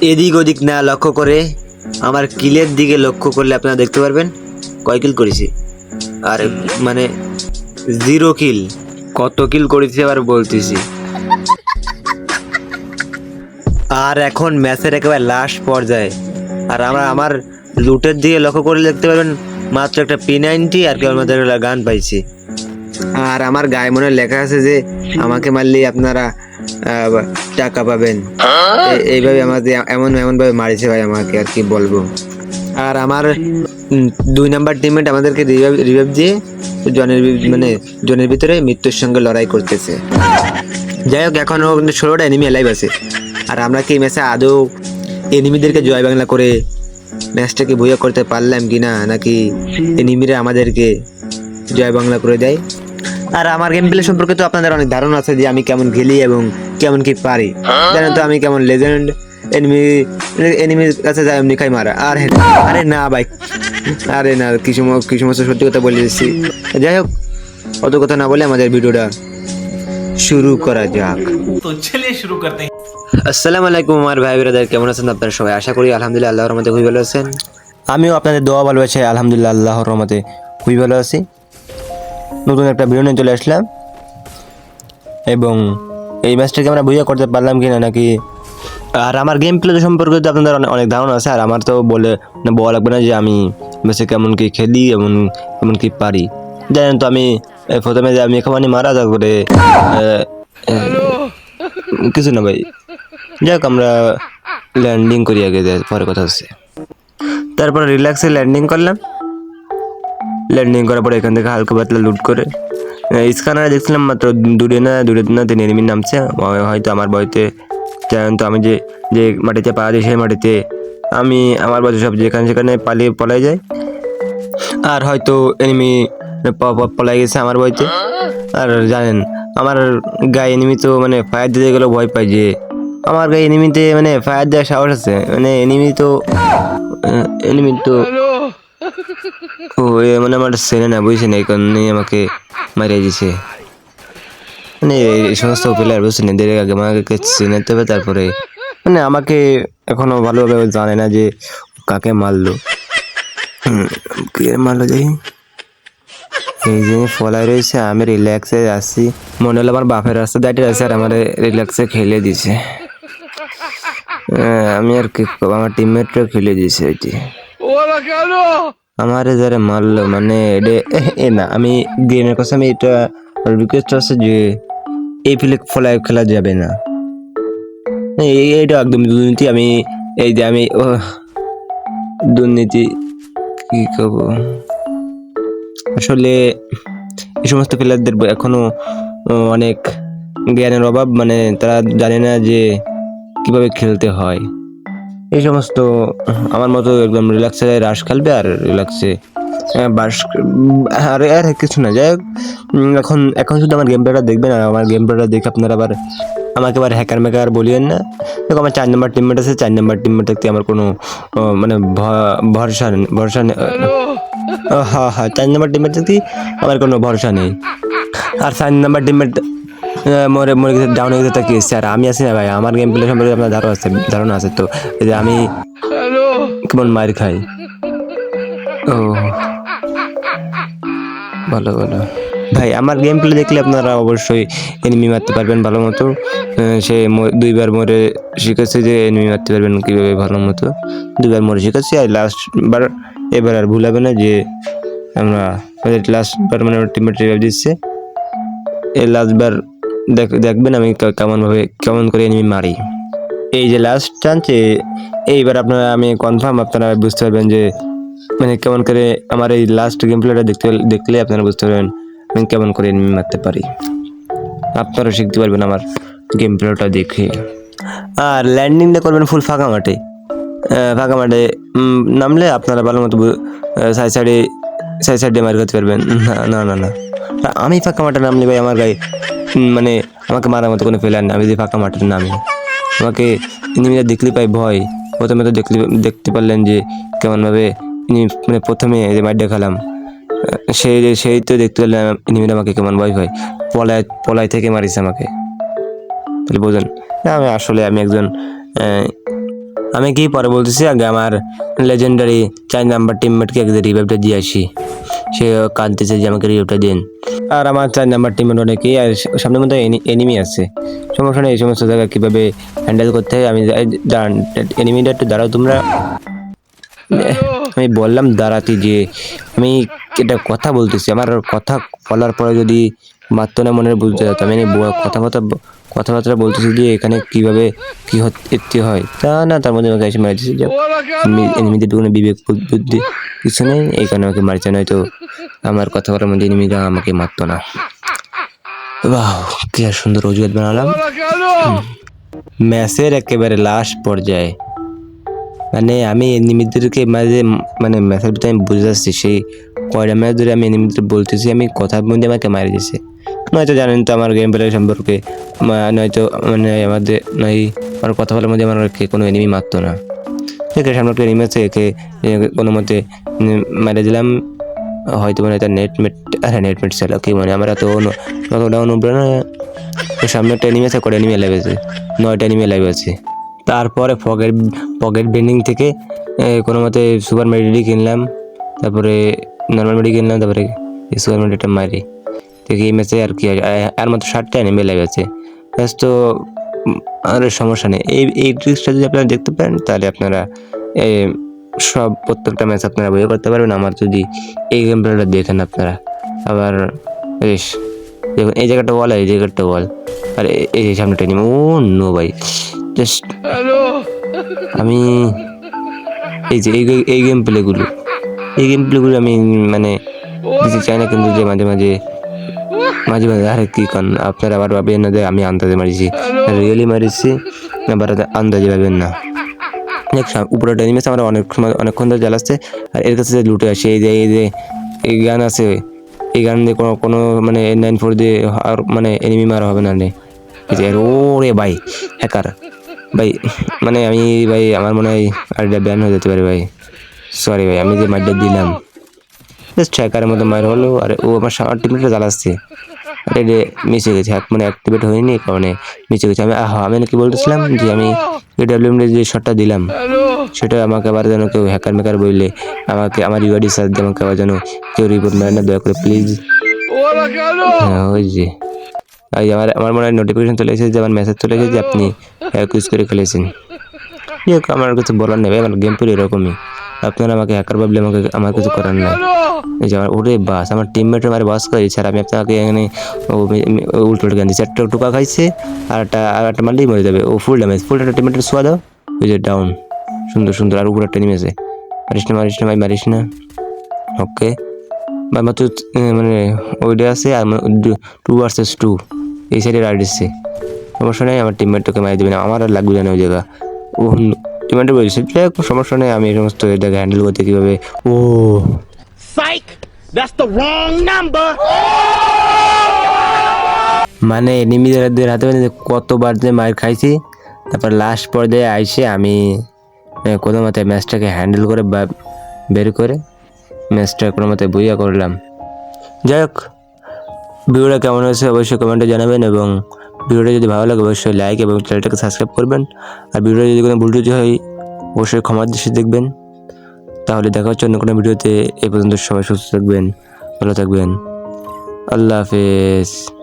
এদিক ওদিক না লক্ষ্য করে আমার কিলের দিকে লক্ষ্য করলে আপনারা দেখতে পারবেন কয় কিল করেছি? আর মানে জিরো কিল কত কিল করেছি আবার বলতেছি। আর এখন ম্যাচের একেবারে লাস্ট পর্যায়ে। আর আমরা আমার লুটের দিকে লক্ষ্য করে দেখতে পারবেন, মাত্র একটা পি নাইনটি আর কেবলমাত্র গান পাইছি। আর আমার গায়ে মনে লেখা আছে যে, আমাকে মারলেই আপনারা টাকা পাবেন। এইভাবে আমাদের এমন এমন ভাবে মারিছে ভাই আমাকে, আর কি বলব। আর আমার দুই নাম্বার টিমমেট আমাদেরকে রিভাইভ দিয়ে জনের মানে জনের ভিতরে মৃত্যুর সঙ্গে লড়াই করতেছে। যাই হোক, এখনও কিন্তু ষোলোটা এনিমি লাইভ আছে। আর আমরা কি ম্যাচে আদৌ এনিমিদেরকে জয় বাংলা করে ম্যাচটাকে বইয়া করতে পারলাম কি না নাকি এনিমিরা আমাদেরকে জয় বাংলা করে দেয়? আর আমার গেম প্লে সম্পর্কে তো আপনাদের অনেক ধারণা আছে যে আমি কেমন খেলি এবং কেমন কি পারি? জানেন তো আমি কেমন লেজেন্ড এনিমি এনিমির কাছে যাই এমনি খাই মারা। আরে আরে না ভাই। আরে না কিছু কিছু মাসে সত্যি কথা বলে দিচ্ছি। যাই হোক অত কথা না বলে আমাদের ভিডিওটা শুরু করা যাক। তো চলে শুরু করতে আসসালামু আলাইকুম আমার ভাই ব্রাদার কেমন আছেন আপনারা সবাই? আশা করি আলহামদুলিল্লাহ আল্লাহর রহমতে খুবই ভালো আছেন। আমিও আপনাদের দোয়া ভালো আছে আলহামদুলিল্লাহ আল্লাহর রহমতে খুবই ভালো আছি। নতুন একটা ভিডিও নিয়ে চলে আসলাম। এবং এই ম্যাচটাকে আমরা বুঝে করতে পারলাম কিনা নাকি? আর আমার গেম প্লে সম্পর্কে তো আপনাদের অনেক ধারণা আছে, আর আমার তো বলে বলা লাগবে না যে আমি ম্যাচে কেমন কি খেলি, এমন কেমন কি পারি। জানেন তো আমি প্রথমে যে আমি এখানে মারা তারপরে কিছু না ভাই। যাক, আমরা ল্যান্ডিং করি আগে পরে কথা হচ্ছে। তারপর রিল্যাক্সে ল্যান্ডিং করলাম। ল্যান্ডিং করার পরে এখান থেকে হালকা পাতলা লুট করে স্ক্যানারে দেখছিলাম মাত্র দূরে না দূরে না, তিন এনিমি নামছে। হয়তো আমার বয়তে তো আমি যে যে মাটিতে পা দিই সেই মাটিতে আমি আমার বয়সে সব যেখানে সেখানে পালিয়ে পলাই যায় আর হয়তো এনিমি পলাই গেছে আমার বইতে আর জানেন, আমার গায়ে এনিমি তো মানে ফায়ার দিতে গেলেও ভয় পাই যে, আমার গায়ে এনিমিতে মানে ফায়ার দেওয়ার সাহস আছে। মানে এনিমি তো এনিমি তো, ও মানে আমার সেনে না, বুঝছেন, এই কারণেই আমাকে মারিয়ে দিছে মানে এই সমস্ত প্লেয়ার বুঝছেন এদের আগে আমাকে চিনাতে হবে তারপরে মানে আমাকে এখনও ভালোভাবে জানে না যে কাকে মারলো। কে মারলো দেখি। এই যে ফলাই রয়েছে আমি রিল্যাক্সে আছি। মনে হলো আমার বাপের রাস্তা দাঁড়িয়ে আছে আর আমার রিল্যাক্সে খেলে দিছে আহ, আমি আর কি আমার টিমমেটও খেলে দিছে ওইটি আমারে যারা মারলো মানে এ না, আমি গেমের কাছে আমি এটা রিকোয়েস্ট আছে যে এই ফিলে ফলাই খেলা যাবে না। এই- এইটা একদম দুর্নীতি, আমি এই যে আমি ও দুর্নীতি, কি করব? আসলে এই সমস্ত প্লেয়ারদের এখনও অনেক জ্ঞানের অভাব মানে তারা জানে না যে কীভাবে খেলতে হয়। এই সমস্ত আমার মতো একদম রিল্যাক্সে রাশ খেলবে আর রিল্যাক্সে বাস আর আর কিছু না। যাই হোক এখন এখন শুধু আমার গেম প্লেটা দেখবেন আর আমার গেম প্লেটা দেখে আপনারা আবার আমাকে আবার হ্যাকার ম্যাকার বলিয়েন না। দেখো আমার চার নম্বর টিমমেট আছে চার নম্বর টিমমেট দেখতে আমার কোনো মানে ভ- ভরসা নেই- ভরসা নেই হ্যাঁ হ্যাঁ চার নম্বর টিমমেট দেখতে আমার কোনো ভরসা নেই। আর চার নম্বর টিমমেট মরে মরে গেছে ডাউন হয়ে গেছে তা কি? আর আমি আছি না ভাই আমার গেম প্লে সম্পর্কে আপনার ধারণা আছে ধারণা আছে তো। এই যে আমি কেমন মার খাই? ও। ভালো ভালো ভাই আমার গেম প্লে দেখলে আপনারা অবশ্যই এনিমি মারতে পারবেন ভালো মতো। সে দুইবার মরে শিখেছে যে এনিমি মারতে পারবেন কীভাবে ভালো মতো। দুইবার মরে শিখেছি আর লাস্ট বার এবার আর ভুল হবে না যে আমরা লাস্ট বার মানে টিমের রিভাইভ দিচ্ছে। এই লাস্টবার দেখ দেখবেন আমি কেমনভাবে কেমন করে এনিমি মারি। এই যে লাস্ট চান্স এইবার আপনারা, আমি কনফার্ম আপনারা বুঝতে পারবেন যে মানে কেমন করে আমার এই লাস্ট গেম প্লেটা দেখতে দেখলে আপনারা বুঝতে পারবেন আমি কেমন করে এনিমি মারতে পারি। আপনারা শিখতে পারবেন আমার গেম প্লেটা দেখে। আর ল্যান্ডিংটা করবেন ফুল ফাঁকা মাঠে। ফাঁকা মাঠে নামলে আপনারা ভালো মতো সাইড সাইডে সাইড সাইডে মার করতে পারবেন। না না না। আমি ফাঁকা মাঠে নামলে ভাই আমার গায়ে মানে আমাকে মারার মতো কোনো প্লেয়ার নেই। আমি যদি ফাঁকা মাঠের নামি আমাকে ইনিমিরা দেখলে পাই ভয়। প্রথমে তো দেখলে দেখতে পারলেন যে কেমনভাবে ইনি মানে প্রথমে যে মাঠ দেখালাম সেই যে সেই তো দেখতে পারলেন ইনিমিরা আমাকে কেমন ভয় ভয় পলায় পলায় থেকে মারিছে আমাকে। তাহলে বোঝেন না, আমি আসলে আমি একজন আমি কি পরে বলতেছি? আগে আমার লেজেন্ডারি চার নাম্বার টিমমেটকে একদিন রিভাইভটা দিয়ে আসি। সে কাঁদতেছে যে আমাকে রিভাইভটা দিন। আর আমার চার নাম্বার টিমমেট অনেকেই আর সামনের মধ্যে এনিমি আছে। সমস্যা নেই, এই সমস্ত জায়গা কীভাবে হ্যান্ডেল করতে হয়, আমি এনিমিটা একটু দাঁড়াও তোমরা। আমি বললাম, দাঁড়াতে যে, আমি এটা কথা বলতেছি। আমার কথা বলার পরে যদি মাত্র না মনে বুঝতে যেত আমি কথা ব- কথাবার্তা বলতেছি যে এখানে কীভাবে কি হতে হয়। তা না, তার মধ্যে আমাকে এসে মারি দিচ্ছে যে এনিমিদের কোনো বিবেক বুদ্ধি কিছু নেই, এই কারণে আমাকে মারছে নয়তো আমার কথা বলার মধ্যে এনিমিরা আমাকে মারতো না। বাহ কি আর সুন্দর অজুহাত বানালাম। ম্যাচের একেবারে লাস্ট পর্যায়ে। মানে আমি এনিমিদেরকে মাঝে মানে ম্যাচের ভিতরে আমি বুঝে যাচ্ছি, সেই কয়টা ম্যাচ ধরে আমি এনিমিদের বলতেছি, আমি কথার মধ্যে আমাকে মারি দিছে নয়তো জানেন তো আমার গেম প্লে সম্পর্কে নয়তো মানে আমাদের, নয়, আমার কথা বলার মধ্যে আমার কে, কোনো এনিমি মারতো না। আছে সামনে একটা এনিমি আছে একে কোনো মতে মারে দিলাম। হয়তো মানে তার নেট মেট আরে নেট মেট ছিল, কি মানে আমরা তো অতটা অনুব্র না। সামনে একটা এনিমি আছে, কটা এনিমি লাইভ আছে? নয়টা এনিমি লাইভ আছে। তারপরে পকেট পকেট বেন্ডিং থেকে কোনো মতে সুপার মেডিডি কিনলাম। তারপরে নর্মাল মেডি কিনলাম, তারপরে সুপার মেডিটা মারি। দেখি এই ম্যাচে আর কি আর মাত্র ষাটটা এনিমি লাইভ আছে। ব্যাস তো আর সমস্যা নেই। এই এই ট্রিক্সটা যদি আপনারা দেখতে পারেন তাহলে আপনারা এ, সব প্রত্যেকটা ম্যাচ আপনারা বই করতে পারবেন। আমার যদি এই গেম প্লেটা দেখেন আপনারা। আবার বেশ দেখুন এই জায়গাটা বল আর এই জায়গাটা বল আর এই যে সামনেটা নিয়ে ও নো ভাই। জাস্ট আমি এই যে এই গেম প্লেগুলো এই গেম প্লেগুলো আমি মানে দিতে চাই না কিন্তু যে মাঝে মাঝে মাঝে মাঝে, আরে কি কন, আপনারা আবার ভাবেন না যে আমি আন্দাজে মারিছি। রিয়েলি মারিছি? আবার আন্দাজে ভাবেন না। উপরে ডেনিমেস আমরা অনেক সময় অনেকক্ষণ ধরে জ্বালাচ্ছে, আর এর কাছে লুটে আসে, এই যে এই যে এই গান আছে, এই গান দিয়ে কোনো কোনো মানে নাইন ফোর দিয়ে আর মানে এনিমি মারা হবে না রে। এই যে ও রে ভাই হ্যাকার ভাই মানে আমি ভাই, আমার মনে হয় আইডিয়া ব্যান হয়ে যেতে পারে ভাই। সরি ভাই, আমি যে মাইডটা দিলাম। জাস্ট হ্যাকারের মতো মার হলো, আর ও আমার টিমটা জ্বালাচ্ছে। রে মিশে গেছে। হ্যাক মানে অ্যাক্টিভেট হয়নি কারণে মিশে গেছে। আমি আহ আমি নাকি বলতেছিলাম যে আমি এডাব্লিউএম যে শটটা দিলাম সেটা আমাকে আবার যেন কেউ হ্যাকার মেকার বললে আমাকে আমার ইউআইডি সার্চ দিয়ে আমাকে আবার যেন কেউ রিপোর্ট মারে না দয়া করে প্লিজ হ্যাঁ ওই যে। এই আমার আমার মনে হয় নোটিফিকেশন চলে এসেছে যে আমার মেসেজ চলে এসেছে যে আপনি হ্যাক ইউজ করে খেলেছেন। আমার কিছু বলার নেই আমার গেম পুরো এরকমই। আপনারা আমাকে হ্যাকার ভাবলে আমাকে আমার কিছু করার নাই। এই যে আমার ওরে বাস আমার টিমমেট আমার বাস করে স্যার আমি আপনাকে এখানে উল্টো উল্টো গান্ধি চারটা টুকা খাইছে আর একটা আর একটা মারলেই মরে যাবে। ও ফুল ড্যামেজ ফুল একটা টিমমেটের সোয়া দাও। ওই যে ডাউন সুন্দর সুন্দর আর উপরে একটা নেমেছে মারিস না মারিস না ভাই মারিস না। ওকে বা মাত্র মানে ওইটা আছে আর টু ভার্সেস টু এই সাইডে রাইড এসছে সমস্যা নেই আমার টিমমেট তোকে মারি দেবে না আমার আর লাগবে না ওই জায়গা। ও টিমমেটে বলছে যাই সমস্যা নেই আমি এই সমস্ত এটাকে হ্যান্ডেল করতে কীভাবে ও Psych! That's the wrong number! মানে এনিমিদের হাতে মানে কতবার যে মার খাইছি তারপর লাস্ট পর্যায়ে আইসে আমি কোনো মতে ম্যাচটাকে হ্যান্ডেল করে বের করে ম্যাচটা কোনো মতে বইয়া করলাম যাই হোক ভিডিওটা কেমন হয়েছে অবশ্যই কমেন্টে জানাবেন এবং ভিডিওটা যদি ভালো লাগে, অবশ্যই লাইক এবং চ্যানেলটাকে সাবস্ক্রাইব করবেন। আর ভিডিওটা যদি কোনো ভুল ত্রুটি হয়, অবশ্যই ক্ষমার দৃষ্টি দেখবেন। তাহলে দেখা হচ্ছে অন্য কোনো ভিডিওতে। এ পর্যন্ত সবাই সুস্থ থাকবেন, ভালো থাকবেন। আল্লাহ হাফেজ।